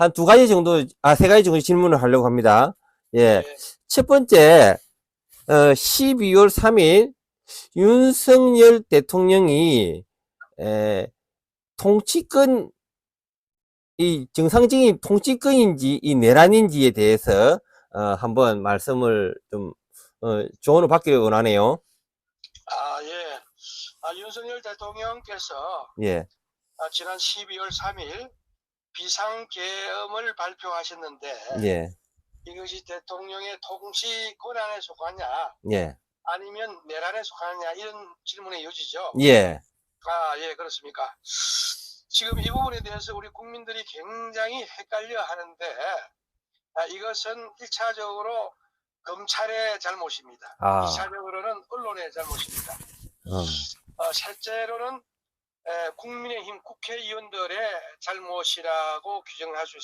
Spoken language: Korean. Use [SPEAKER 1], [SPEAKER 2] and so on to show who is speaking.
[SPEAKER 1] 한 두 가지 정도, 아, 세 가지 정도 질문을 하려고 합니다. 예.
[SPEAKER 2] 네.
[SPEAKER 1] 첫 번째, 어, 12월 3일 윤석열 대통령이 에, 통치권 이 정상적인 통치권인지 이 내란인지에 대해서 어, 한번 말씀을 좀 어, 조언을 받기를 원하네요.
[SPEAKER 2] 아, 예. 아, 윤석열 대통령께서
[SPEAKER 1] 예,
[SPEAKER 2] 아, 지난 12월 3일 비상계엄을 발표하셨는데
[SPEAKER 1] 예,
[SPEAKER 2] 이것이 대통령의 통치 권한에 속하냐
[SPEAKER 1] 예,
[SPEAKER 2] 아니면 내란에 속하냐 이런 질문의 요지죠.
[SPEAKER 1] 예,
[SPEAKER 2] 아, 예, 그렇습니까? 지금 이 부분에 대해서 우리 국민들이 굉장히 헷갈려 하는데 아, 이것은 1차적으로 검찰의 잘못입니다.
[SPEAKER 1] 아.
[SPEAKER 2] 2차적으로는 언론의 잘못입니다.
[SPEAKER 1] 어,
[SPEAKER 2] 어, 실제로는 에, 국민의힘 국회의원들의 잘못이라고 규정할 수 있습니다.